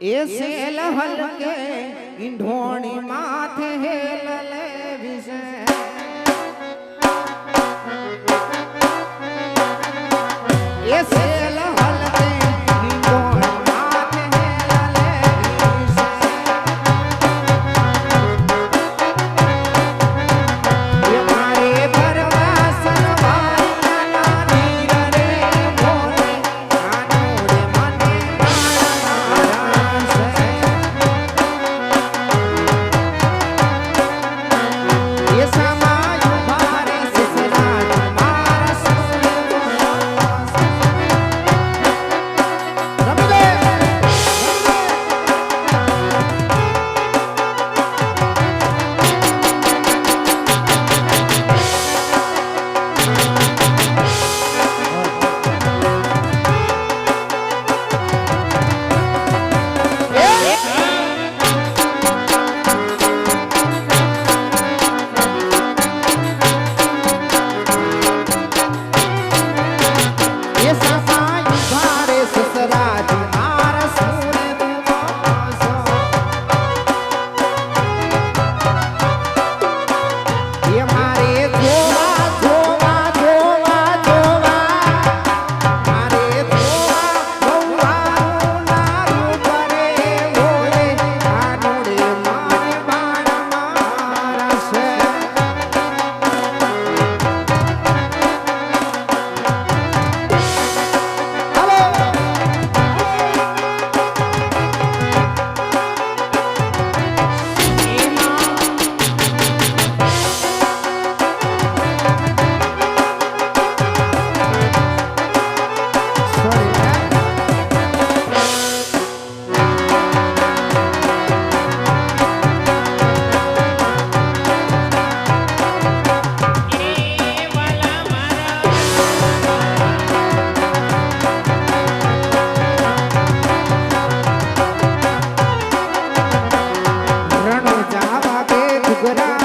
એ cell હલકે ઈંઢોણી માથે હેલ લેવી છે એ Good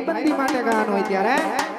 ભાઈબંધી માટે ગાવાનું હોય ત્યારે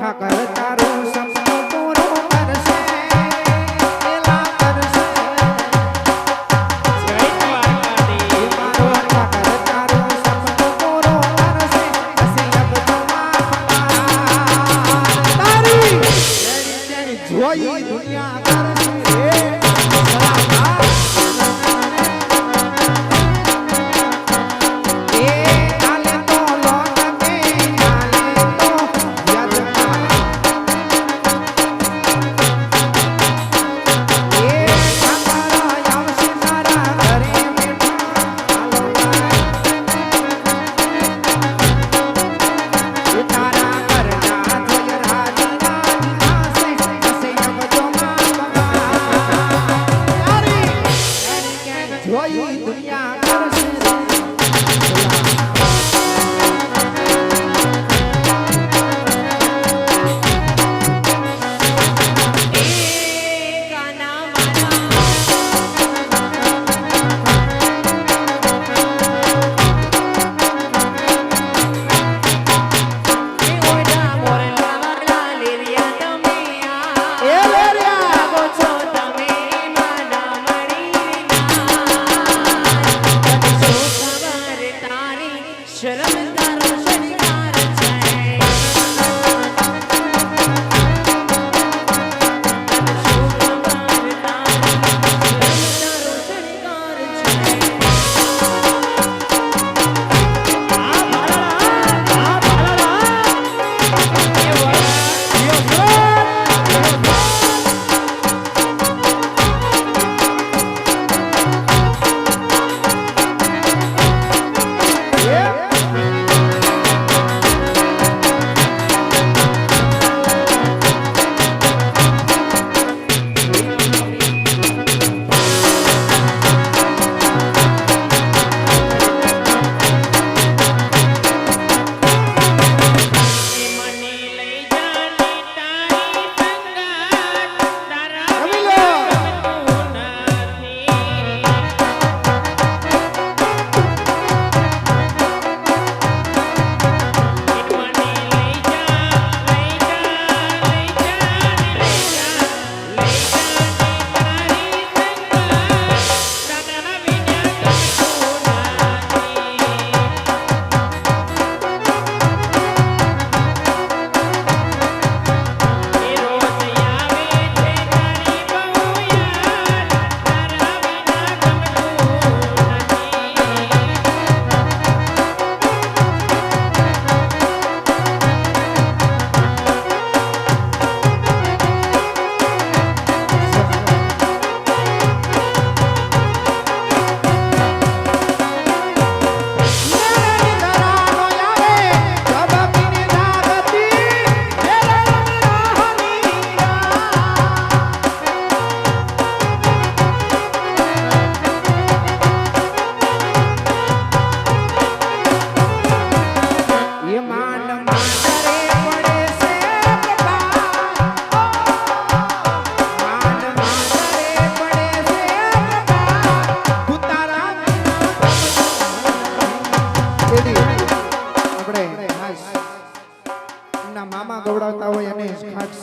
મારો ઠાકર તારો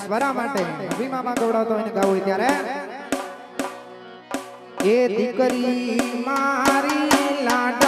સ્વરા માટે અભિમામાં ગવડાવતો હોય ને ગાવું હોય ત્યારે એ દીકરી મારી લાડકવાઈ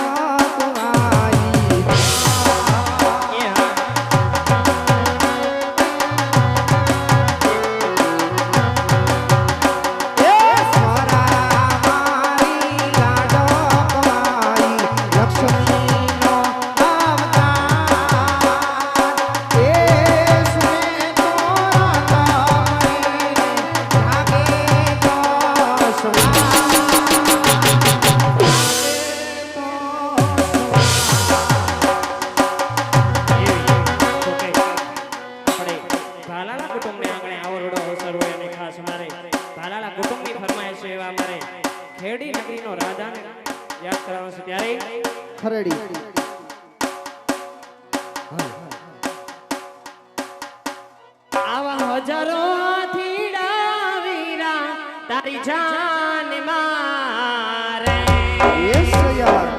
ભાલાલા કુટુંબની ફરમાય છે એવા અમારે ખેડી નગરીનો રાજાને યાદ કરવાનો છે. ત્યારે ખરેડી. આવા હજારો થીડા વીરા તારી જાન મારે. યસ યાર